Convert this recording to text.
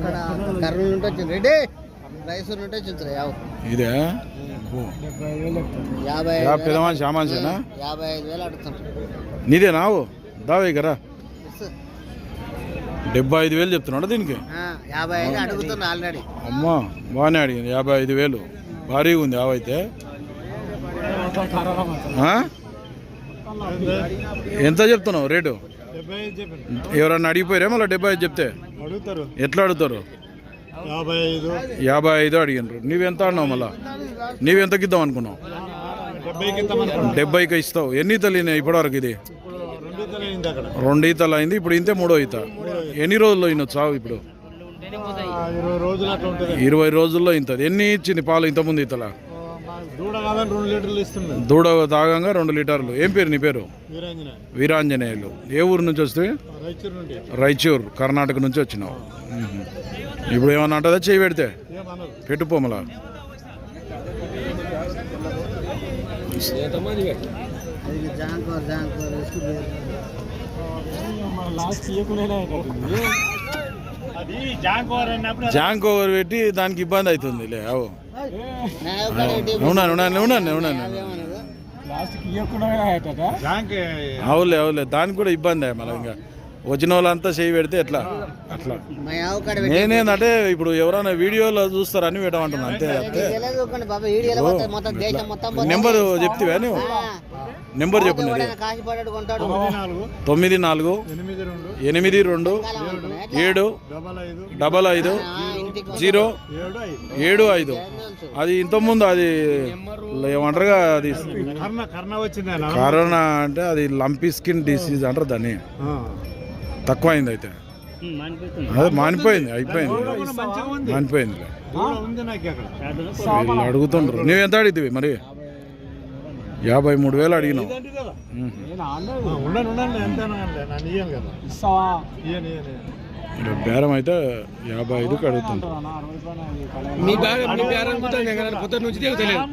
అక్కడ కర్నూలు నుండి వచ్చింది. రెడ్డి రైసూర్ నుండి వచ్చింది ఇదే? యాభై ఐదు పెద్ద వేలు. మనిషి ఆ మనిషినా యాభై ఐదు వేలు అడుగుతాను నీదే నావు దావే కదా ఇస్సు. డెబ్బై ఐదు వేలు చెప్తున్నాడు దీనికి? ఆ, యాభై ఐదు అడుగుతున్నా ఆల్రెడీ. అమ్మా బాగానే అడిగింది. యాభై ఐదు వేలు. భారీగా ఉంది యావైతే ఆ? ఎంత చెప్తున్నావు రేటు? ఎవరన్నా అడిగిపోయారా? మళ్ళీ డెబ్బై ఐదు చెప్తే? అడుగుతారు. ఎట్లా అడుగుతారు? యాభై ఐదు. యాభై ఐదు అడిగినారు నువ్వెంత అన్నావు మళ్ళా? నువ్వెంతకి ఇద్దాం అనుకున్నావు? డెబ్బైకి ఇస్తావు. ఎన్ని ఈతలు అయినాయి ఇప్పటివరకు ఇది? రెండు ఈతలు అయింది. ఇప్పుడు ఇంతే మూడో ఈత. ఎన్ని రోజుల్లో అయిన చావు ఇప్పుడు? ఇరవై రోజుల్లో ఇంతది. ఎన్ని ఇచ్చింది పాలు ఇంతకుముందు ఈతల? దూడ తాగంగా రెండు లీటర్లు. ఏం పేరు నీ పేరు? వీరాంజన. వీరాంజనేయులు. ఏ ఊరు నుంచి వస్తే? రైచూరు రాయచూర్ కర్ణాటక నుంచి వచ్చినావు. ఇప్పుడు ఏమన్నా అంటదా? చేయి పెడితే. ఏమనదు. పెట్టు పోమల అది జాంకోర్ జాంకోర్ ఇసుకు వేరు. అది జాంకోర్ అన్నప్పుడు జాంక్ ఓవర్ పెట్టి దానికి ఇబ్బంది అవుతుంది లే అవు. నా యొక్క రేటు ఉన్నాను ఉన్నాను ఉన్నాను ఉన్నాను ఏమనదు? జాంక్. అవులే అవులే దానికి కూడా ఇబ్బంది మళ్ళీ ఇంకా. వచ్చిన వాళ్ళంతా చేయి పెడితే ఎట్లా? అట్లా. నేనేందంటే ఇప్పుడు ఎవరైనా వీడియోలో చూస్తారని పెట్టమంటున్నా అంతే అంతే తెలియదు కొన్ని బాబా వీడియోలో పోతుంది మొత్తం దేశం మొత్తం పోతుంది. నెంబర్ చెప్తివా నువ్వు. నెంబర్ చెప్పు తొమ్మిది నాలుగు. ఎనిమిది రెండు. ఏడు. డబల్ ఐదు. జీరో ఏడు ఐదు. అది ఇంతకుముందు అది ఏమంటారుగా అది కర్ణ కర్ణ వచ్చింది ఆయన కరోనా అంటే అది లంపీ స్కిన్ డిసీజ్ అంటారు దాన్ని. తక్కువ అయింది అయితే. అదే మానిపోయింది అయిపోయింది. మానిపోయింది. వీళ్ళు అడుగుతుండ్రు. నువ్వు ఎంత అడిగితే మరి? యాభై మూడు వేలు అడిగినావు. ఉండండి ఉండండి ఎంత బేరం అయితే యాభై ఐదుకి అడుగుతుండ్రు మీ బేరం మీ బేరం పొద్దున్న నుంచి తెలియదు.